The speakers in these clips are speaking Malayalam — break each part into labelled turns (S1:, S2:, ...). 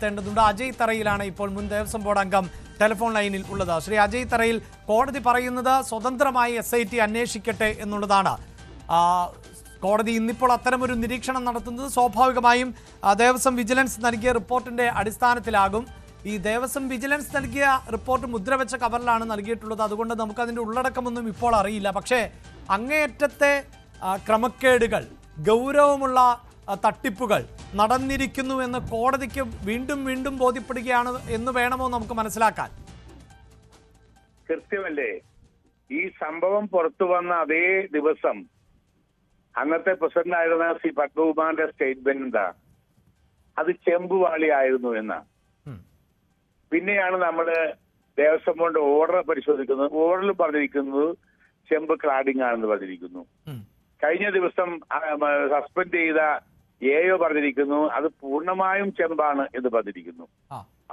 S1: ഉറപ്പുവരുത്തേണ്ടതുണ്ട് അജയ് തറയിലാണ് ഇപ്പോൾ മുൻ ദേവസ്വം ബോർഡ് അംഗം ടെലിഫോൺ ലൈനിൽ ഉള്ളത് ശ്രീ അജയ് തറയിൽ കോടതി പറയുന്നത് സ്വതന്ത്രമായി എസ് ഐ ടി അന്വേഷിക്കട്ടെ എന്നുള്ളതാണ് കോടതി ഇന്നിപ്പോൾ അത്തരമൊരു നിരീക്ഷണം നടത്തുന്നത് സ്വാഭാവികമായും ദേവസ്വം വിജിലൻസ് നൽകിയ റിപ്പോർട്ടിൻ്റെ അടിസ്ഥാനത്തിലാകും ഈ ദേവസ്വം വിജിലൻസ് നൽകിയ റിപ്പോർട്ട് മുദ്രവെച്ച കവറിലാണ് നൽകിയിട്ടുള്ളത് അതുകൊണ്ട് നമുക്ക് അതിൻ്റെ ഉള്ളടക്കമൊന്നും ഇപ്പോൾ അറിയില്ല പക്ഷേ അങ്ങേയറ്റത്തെ ക്രമക്കേടുകൾ ഗൗരവമുള്ള തട്ടിപ്പുകൾ നടന്നിരിക്കുന്നു എന്ന് കോടതിക്ക് വീണ്ടും വീണ്ടും ബോധ്യപ്പെടുകയാണ് എന്ന് വേണമോ നമുക്ക് മനസ്സിലാക്കാൻ
S2: കൃത്യമല്ലേ ഈ സംഭവം പുറത്തു വന്ന അതേ ദിവസം അന്നത്തെ പ്രസിഡന്റ് ആയിരുന്ന സി പത്മകുമാറിന്റെ സ്റ്റേറ്റ്മെന്റ് എന്താ അത് ചെമ്പുവാളി ആയിരുന്നു എന്ന പിന്നെയാണ് നമ്മൾ ദേവസ്വം ബോർഡ് ഓർഡർ പരിശോധിക്കുന്നത് ഓർഡർ പറഞ്ഞിരിക്കുന്നത് ചെമ്പ് ക്ലാഡിംഗ് ആണെന്ന് പറഞ്ഞിരിക്കുന്നു കഴിഞ്ഞ ദിവസം സസ്പെൻഡ് ചെയ്ത എയോ പറഞ്ഞിരിക്കുന്നു അത് പൂർണ്ണമായും ചെമ്പാണ് എന്ന് പറഞ്ഞിരിക്കുന്നു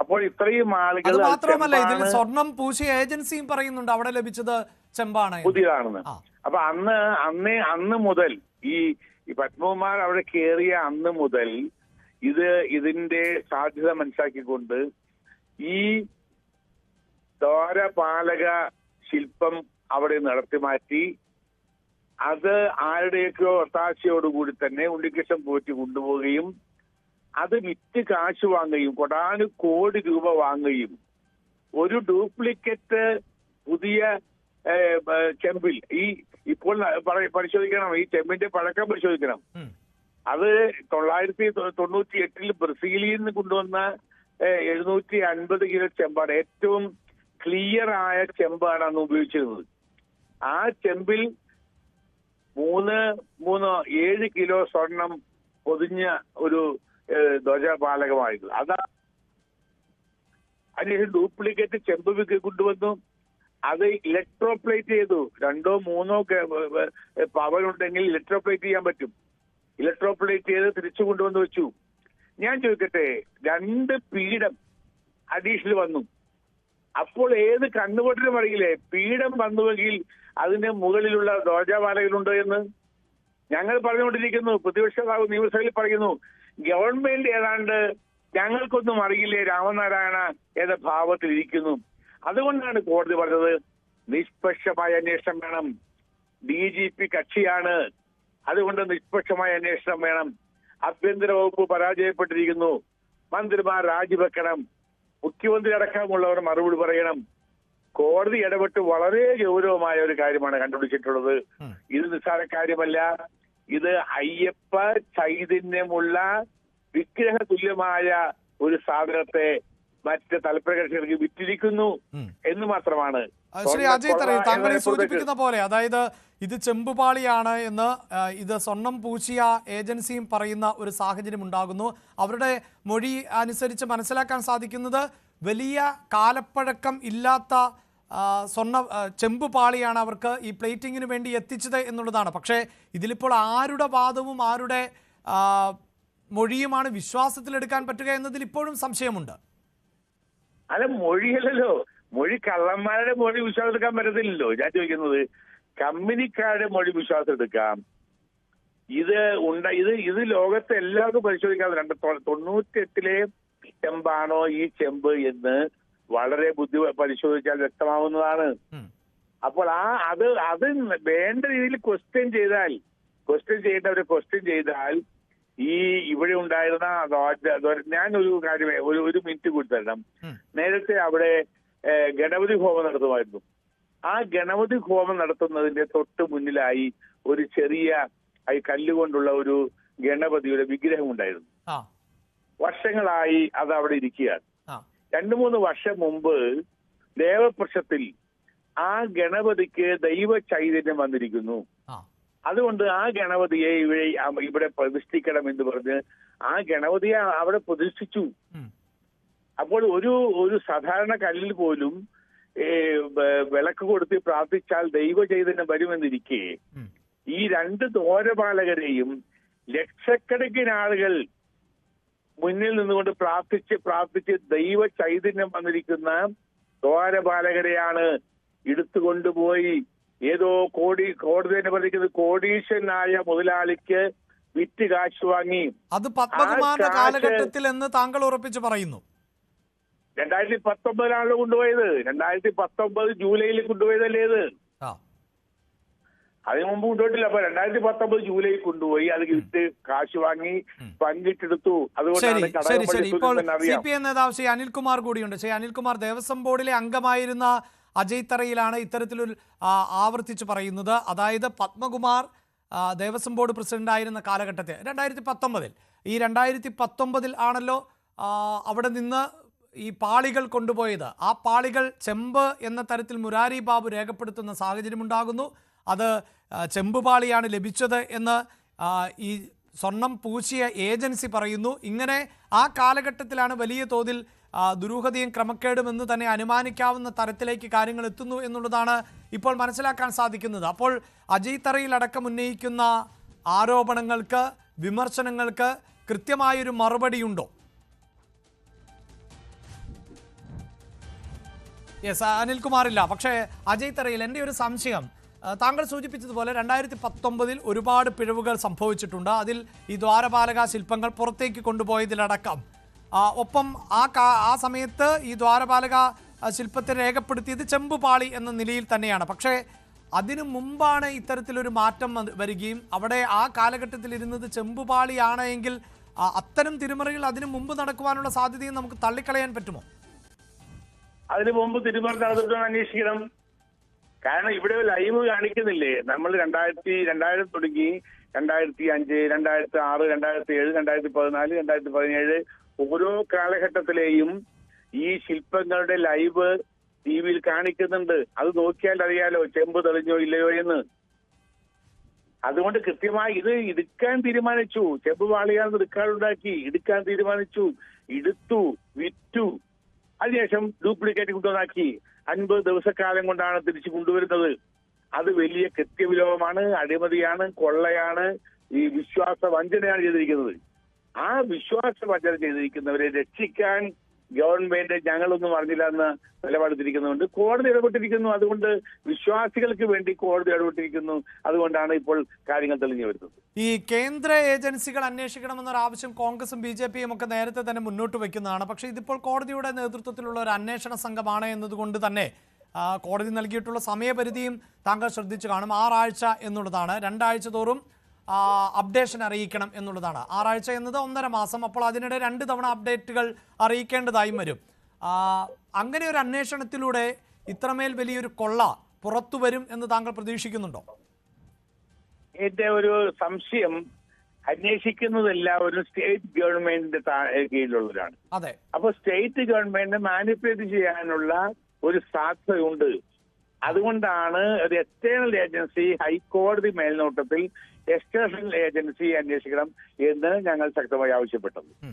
S2: അപ്പോൾ ഇത്രയും ആളുകൾ മാത്രമല്ല ഇതിൽ
S1: സ്വർണം പൂശിയ ഏജൻസിയും പറയുന്നുണ്ട് അവിടെ ലഭിച്ചത് ചെമ്പാണ്
S2: പുതിയതാണെന്ന് അപ്പൊ അന്ന് അന്നേ അന്ന് മുതൽ ഈ പത്മകുമാർ അവിടെ കയറിയ അന്ന് മുതൽ ഇത് ഇതിന്റെ സാധ്യത മനസ്സിലാക്കിക്കൊണ്ട് ഈ ദ്വാരപാലക ശില്പം അവിടെ നടത്തി മാറ്റി അത് ആരുടെയൊക്കെയോ ഒത്താശയോടുകൂടി തന്നെ ഉണ്ണികൃഷ്ണൻ പോറ്റി കൊണ്ടുപോവുകയും അത് വിറ്റ് കാശ് വാങ്ങുകയും കൊടാനു കോടി രൂപ വാങ്ങുകയും ഒരു ഡ്യൂപ്ലിക്കറ്റ് പുതിയ ചെമ്പിൽ ഈ ഇപ്പോൾ പരിശോധിക്കണം ഈ ചെമ്പിന്റെ പഴക്കം പരിശോധിക്കണം അത് തൊള്ളായിരത്തി തൊണ്ണൂറ്റി എട്ടിൽ ബ്രസീലിയിൽ നിന്ന് കൊണ്ടുവന്ന എഴുന്നൂറ്റി അൻപത് കിലോ ചെമ്പാണ് ഏറ്റവും ക്ലിയർ ആയ ചെമ്പാണ് അന്ന് ഉപയോഗിച്ചിരുന്നത് ആ ചെമ്പിൽ മൂന്ന് മൂന്ന് ഏഴ് കിലോ സ്വർണം പൊതിഞ്ഞ ഒരു ധ്വജപാലകമായിരുന്നു അതാ അതിനുശേഷം ഡ്യൂപ്ലിക്കേറ്റ് ചെമ്പ് വിക്ക് കൊണ്ടുവന്നു അത് ഇലക്ട്രോപ്ലേറ്റ് ചെയ്തു രണ്ടോ മൂന്നോ പവർ ഉണ്ടെങ്കിൽ ഇലക്ട്രോപ്ലേറ്റ് ചെയ്യാൻ പറ്റും ഇലക്ട്രോപ്ലേറ്റ് ചെയ്ത് തിരിച്ചു കൊണ്ടുവന്ന് വെച്ചു ഞാൻ ചോദിക്കട്ടെ രണ്ട് പീഠം അഡീഷണൽ വന്നു അപ്പോൾ ഏത് കണ്ണുപൊട്ടിലും അറിയില്ലേ പീഠം വന്നുവെങ്കിൽ അതിന്റെ മുകളിലുള്ള ധ്വജമാലയിലുണ്ട് എന്ന് ഞങ്ങൾ പറഞ്ഞുകൊണ്ടിരിക്കുന്നു പ്രതിപക്ഷ നിയമസഭയിൽ പറയുന്നു ഗവൺമെന്റ് ഏതാണ്ട് ഞങ്ങൾക്കൊന്നും അറിയില്ലേ രാമനാരായണ എന്ന ഭാവത്തിൽ ഇരിക്കുന്നു അതുകൊണ്ടാണ് കോടതി പറഞ്ഞത് നിഷ്പക്ഷമായ അന്വേഷണം വേണം ഡി ജി പി കക്ഷിയാണ് അതുകൊണ്ട് നിഷ്പക്ഷമായ അന്വേഷണം വേണം ആഭ്യന്തര വകുപ്പ് പരാജയപ്പെട്ടിരിക്കുന്നു മന്ത്രിമാർ രാജിവെക്കണം മുഖ്യമന്ത്രി അടക്കമുള്ളവർ മറുപടി പറയണം കോടതി ഇടപെട്ട് വളരെ ഗൗരവമായ ഒരു കാര്യമാണ് കണ്ടുപിടിച്ചിട്ടുള്ളത് ഇത് നിസ്സാര കാര്യമല്ല ഇത് അയ്യപ്പ ചൈതന്യമുള്ള വിഗ്രഹ തുല്യമായ ഒരു സാധനത്തെ മറ്റ് തലപ്രകർഷകർക്ക് വിറ്റിരിക്കുന്നു എന്ന് മാത്രമാണ്
S1: ശ്രീ അജയ് അറിയാം താങ്കൾ ഈ സൂചിപ്പിക്കുന്ന പോലെ അതായത് ഇത് ചെമ്പുപാളിയാണ് എന്ന് ഇത് സ്വർണം പൂശിയ ഏജൻസിയും പറയുന്ന ഒരു സാഹചര്യം ഉണ്ടാകുന്നു അവരുടെ മൊഴി അനുസരിച്ച് മനസ്സിലാക്കാൻ സാധിക്കുന്നത് വലിയ കാലപ്പഴക്കം ഇല്ലാത്ത സ്വർണ്ണ ചെമ്പുപാളിയാണ് അവർക്ക് ഈ പ്ലേറ്റിങ്ങിന് വേണ്ടി എത്തിച്ചത് എന്നുള്ളതാണ് പക്ഷേ ഇതിലിപ്പോൾ ആരുടെ വാദവും ആരുടെ മൊഴിയുമാണ് വിശ്വാസത്തിലെടുക്കാൻ പറ്റുക എന്നതിൽ ഇപ്പോഴും സംശയമുണ്ട്
S2: അല്ല മൊഴിയല്ലോ മൊഴി കള്ളന്മാരുടെ മൊഴി വിശ്വാസം എടുക്കാൻ പറ്റത്തില്ലല്ലോ ഞാൻ ചോദിക്കുന്നത് കമ്പനിക്കാരുടെ മൊഴി വിശ്വാസം എടുക്കാം ഇത് ഉണ്ട ഇത് ഇത് ലോകത്തെ എല്ലാവർക്കും പരിശോധിക്കാൻ രണ്ട് എട്ടിലെ ചെമ്പാണോ ഈ ചെമ്പ് എന്ന് വളരെ ബുദ്ധി പരിശോധിച്ചാൽ വ്യക്തമാവുന്നതാണ് അപ്പോൾ ആ അത് അത് വേണ്ട രീതിയിൽ ക്വസ്റ്റ്യൻ ചെയ്താൽ ക്വസ്റ്റ്യൻ ചെയ്യേണ്ടവരെ ക്വസ്റ്റ്യൻ ചെയ്താൽ ഈ ഇവിടെ ഉണ്ടായിരുന്ന ഞാൻ ഒരു കാര്യം ഒരു ഒരു മിനിറ്റ് കൂടി തരണം നേരത്തെ അവിടെ ഗണപതി ഹോമം നടത്തുമായിരുന്നു ആ ഗണപതി ഹോമം നടത്തുന്നതിന്റെ തൊട്ട് മുന്നിലായി ഒരു ചെറിയ ഈ കല്ലുകൊണ്ടുള്ള ഒരു ഗണപതിയുടെ വിഗ്രഹം ഉണ്ടായിരുന്നു വർഷങ്ങളായി അത് അവിടെ ഇരിക്കുകയാണ് രണ്ടു മൂന്ന് വർഷം മുമ്പ് ദേവപക്ഷത്തിൽ ആ ഗണപതിക്ക് ദൈവ ചൈതന്യം വന്നിരിക്കുന്നു അതുകൊണ്ട് ആ ഗണപതിയെ ഇവിടെ ഇവിടെ പ്രതിഷ്ഠിക്കണം എന്ന് പറഞ്ഞ് ആ ഗണപതിയെ അവിടെ പ്രതിഷ്ഠിച്ചു അപ്പോൾ ഒരു ഒരു സാധാരണ കല്ലിൽ പോലും വിളക്ക് കൊടുത്ത് പ്രാർത്ഥിച്ചാൽ ദൈവ ചൈതന്യം വരുമെന്നിരിക്കെ ഈ രണ്ട് തോരപാലകരെയും ലക്ഷക്കണക്കിന് ആളുകൾ മുന്നിൽ നിന്നുകൊണ്ട് പ്രാർത്ഥിച്ച് പ്രാർത്ഥിച്ച് ദൈവ ചൈതന്യം വന്നിരിക്കുന്ന ദ്വാരപാലകരെയാണ് എടുത്തു കൊണ്ടുപോയി ഏതോ കോടി കോടതി അനുവദിക്കുന്ന കോടീശനായ മുതലാളിക്ക് വിറ്റ് കാശ് വാങ്ങി
S1: അത് പത്മകുമാറിന്റെ കാലഘട്ടത്തിൽ എന്ന് താങ്കൾ ഉറപ്പിച്ച് പറയുന്നു
S2: രണ്ടായിരത്തി പത്തൊമ്പതിലാണല്ലോ കൊണ്ടുപോയത് രണ്ടായിരത്തി പത്തൊമ്പത് ജൂലൈയിൽ കൊണ്ടുപോയതല്ലേ ഇത് അതിനു മുമ്പ് കൊണ്ടുപോയിട്ടില്ല അപ്പൊ രണ്ടായിരത്തി പത്തൊമ്പത് ജൂലൈ കൊണ്ടുപോയി അത് വിറ്റ് കാശ് വാങ്ങി പങ്കിട്ടെടുത്തു
S1: അതുകൊണ്ടാണ് നേതാവ് ശ്രീ അനിൽകുമാർ കൂടിയുണ്ട് ശ്രീ അനിൽകുമാർ ദേവസ്വം ബോർഡിലെ അംഗമായിരുന്ന അജയ് തറയിലാണ് ഇത്തരത്തിലൊരു ആവർത്തിച്ച് പറയുന്നത് അതായത് പത്മകുമാർ ദേവസ്വം ബോർഡ് പ്രസിഡന്റ് ആയിരുന്ന കാലഘട്ടത്തിൽ രണ്ടായിരത്തി പത്തൊമ്പതിൽ ഈ രണ്ടായിരത്തി പത്തൊമ്പതിൽ ആണല്ലോ അവിടെ നിന്ന് ഈ പാളികൾ കൊണ്ടുപോയത് ആ പാളികൾ ചെമ്പ് എന്ന തരത്തിൽ മുരാരി ബാബു രേഖപ്പെടുത്തുന്ന സാഹചര്യമുണ്ടാകുന്നു അത് ചെമ്പ് പാളിയാണ് ലഭിച്ചത് എന്ന് ഈ സ്വർണം പൂശിയ ഏജൻസി പറയുന്നു ഇങ്ങനെ ആ കാലഘട്ടത്തിലാണ് വലിയ തോതിൽ ദുരൂഹതയും ക്രമക്കേടുമെന്ന് തന്നെ അനുമാനിക്കാവുന്ന തരത്തിലേക്ക് കാര്യങ്ങൾ എത്തുന്നു എന്നുള്ളതാണ് ഇപ്പോൾ മനസ്സിലാക്കാൻ സാധിക്കുന്നത് അപ്പോൾ അജയ് തറയിലടക്കം ഉന്നയിക്കുന്ന ആരോപണങ്ങൾക്ക് വിമർശനങ്ങൾക്ക് കൃത്യമായൊരു മറുപടിയുണ്ടോ യെസ് അനിൽകുമാറില്ല പക്ഷേ അജയ് തറയിൽ എൻ്റെ ഒരു സംശയം താങ്കൾ സൂചിപ്പിച്ചതുപോലെ രണ്ടായിരത്തി പത്തൊമ്പതിൽ ഒരുപാട് പിഴവുകൾ സംഭവിച്ചിട്ടുണ്ട് അതിൽ ഈ ദ്വാരപാലക ശില്പങ്ങൾ പുറത്തേക്ക് കൊണ്ടുപോയതിലടക്കം ഒപ്പം ആ ആ സമയത്ത് ഈ ദ്വാരപാലക ശില്പത്തെ രേഖപ്പെടുത്തിയത് ചെമ്പുപാളി എന്ന നിലയിൽ തന്നെയാണ് പക്ഷേ അതിനു മുമ്പാണ് ഇത്തരത്തിലൊരു മാറ്റം വരികയും അവിടെ ആ കാലഘട്ടത്തിൽ ഇരുന്നത് ചെമ്പുപാളിയാണ് എങ്കിൽ അത്തരം തിരുമറികൾ അതിനു മുമ്പ് നടക്കുവാനുള്ള സാധ്യതയും നമുക്ക് തള്ളിക്കളയാൻ പറ്റുമോ
S2: അതിന് മുമ്പ് തിരുമറിച്ച് അതിർത്തോട് അന്വേഷിക്കണം കാരണം ഇവിടെ ലൈവ് കാണിക്കുന്നില്ലേ നമ്മൾ രണ്ടായിരത്തി രണ്ടായിരത്തി തുടങ്ങി രണ്ടായിരത്തി അഞ്ച് രണ്ടായിരത്തി ആറ് രണ്ടായിരത്തി ഏഴ് രണ്ടായിരത്തി പതിനാല് രണ്ടായിരത്തി പതിനേഴ് ഓരോ കാലഘട്ടത്തിലെയും ഈ ശില്പങ്ങളുടെ ലൈവ് ടി വിയിൽ കാണിക്കുന്നുണ്ട് അത് നോക്കിയാൽ അറിയാലോ ചെമ്പ് തെളിഞ്ഞോ ഇല്ലയോ എന്ന് അതുകൊണ്ട് കൃത്യമായി ഇത് എടുക്കാൻ തീരുമാനിച്ചു ചെമ്പ് വാളിയാൽ ഇടുക്കാറുണ്ടാക്കി എടുക്കാൻ തീരുമാനിച്ചു എടുത്തു വിറ്റു അതിനുശേഷം ഡ്യൂപ്ലിക്കേറ്റ് കൊണ്ടുവന്നാക്കി അൻപത് ദിവസക്കാലം കൊണ്ടാണ് തിരിച്ചു കൊണ്ടുവരുന്നത് അത് വലിയ കൃത്യവിലോപമാണ് അഴിമതിയാണ് കൊള്ളയാണ് ഈ വിശ്വാസ വഞ്ചനയാണ് ചെയ്തിരിക്കുന്നത് ആ വിശ്വാസ വഞ്ചന ചെയ്തിരിക്കുന്നവരെ രക്ഷിക്കാൻ ഗവൺമെന്റ് ഞങ്ങളൊന്നും അറിഞ്ഞില്ല എന്ന് നിലപാടുത്തിരിക്കുന്നുണ്ട് കോടതി ഇടപെട്ടിരിക്കുന്നു അതുകൊണ്ട് വിശ്വാസികൾക്ക് വേണ്ടി കോടതി ഇടപെട്ടിരിക്കുന്നു അതുകൊണ്ടാണ് ഇപ്പോൾ കാര്യങ്ങൾ തെളിഞ്ഞു വരുന്നത്
S1: ഈ കേന്ദ്ര ഏജൻസികൾ അന്വേഷിക്കണമെന്നൊരു ആവശ്യം കോൺഗ്രസും ബി ജെ പിയും ഒക്കെ നേരത്തെ തന്നെ മുന്നോട്ട് വെക്കുന്നതാണ് പക്ഷേ ഇതിപ്പോൾ കോടതിയുടെ നേതൃത്വത്തിലുള്ള ഒരു അന്വേഷണ സംഘമാണ് എന്നതുകൊണ്ട് തന്നെ കോടതി നൽകിയിട്ടുള്ള സമയപരിധിയും താങ്കൾ ശ്രദ്ധിച്ചു കാണും ആറാഴ്ച എന്നുള്ളതാണ് രണ്ടാഴ്ച തോറും അപ്ഡേഷൻ അറിയിക്കണം എന്നുള്ളതാണ് ആറാഴ്ച എന്നത് ഒന്നര മാസം അപ്പോൾ അതിനിടെ രണ്ട് തവണ അപ്ഡേറ്റുകൾ അറിയിക്കേണ്ടതായും വരും അങ്ങനെ ഒരു അന്വേഷണത്തിലൂടെ ഇത്രമേൽ വലിയൊരു കൊള്ള പുറത്തു വരും എന്ന് താങ്കൾ പ്രതീക്ഷിക്കുന്നുണ്ടോ
S2: എന്റെ ഒരു സംശയം അന്വേഷിക്കുന്നതെല്ലാം ഒരു സ്റ്റേറ്റ് ഗവൺമെന്റിന്റെ കീഴിലുള്ളവരാണ് അതെ അപ്പൊ സ്റ്റേറ്റ് ഗവൺമെന്റ് മാനിപ്പുലേറ്റ് ചെയ്യാനുള്ള ഒരു സാധ്യതയുണ്ട് അതുകൊണ്ടാണ് ഒരു എക്സ്റ്റേണൽ ഏജൻസി ഹൈക്കോടതി മേൽനോട്ടത്തിൽ എക്സ്റ്റേഷണൽ ഏജൻസി അന്വേഷിക്കണം എന്ന് ഞങ്ങൾ ശക്തമായി ആവശ്യപ്പെട്ടത്